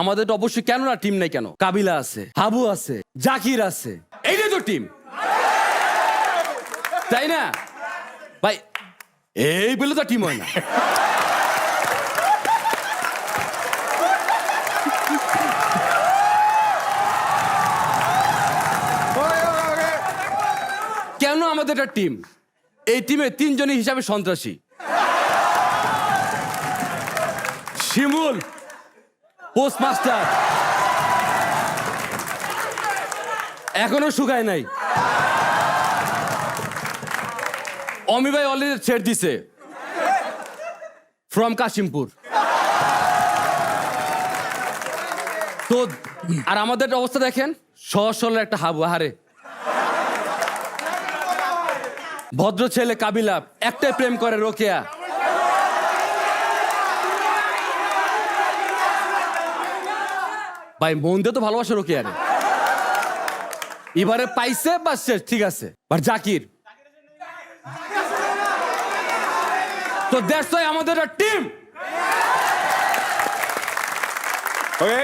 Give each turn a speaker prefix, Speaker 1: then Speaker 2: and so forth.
Speaker 1: আমাদের তো অবশ্যই কেন না টিম নাই কেন? কাবিলা আছে, হাবু আছে, জাকির আছে। এইটাই তো টিম তাই না? ভাই, এই বলে তো টিম হয় না। কেন আমাদের একটা টিম এই টিমে তিনজনই হিসাবে সন্ত্রাসী। শিমুল পোস্টমাস্টার এখনও শুকায় নাই। অমি ভাই অলরেডি ছেড় দিছে। ফ্রম কাশিমপুর তো, আর আমাদের অবস্থা দেখেন সহজ সরল একটা হাবু হারে ভদ্র ছেলে কাবিলা, একটাই প্রেম করে রোকেয়া। ভাই, মন দিয়ে তো ভালোবাসে আরে এবারে পাইছে বা শেষ? ঠিক আছে। আর জাকির। তো দ্যাটস আমাদের টিম
Speaker 2: ওকে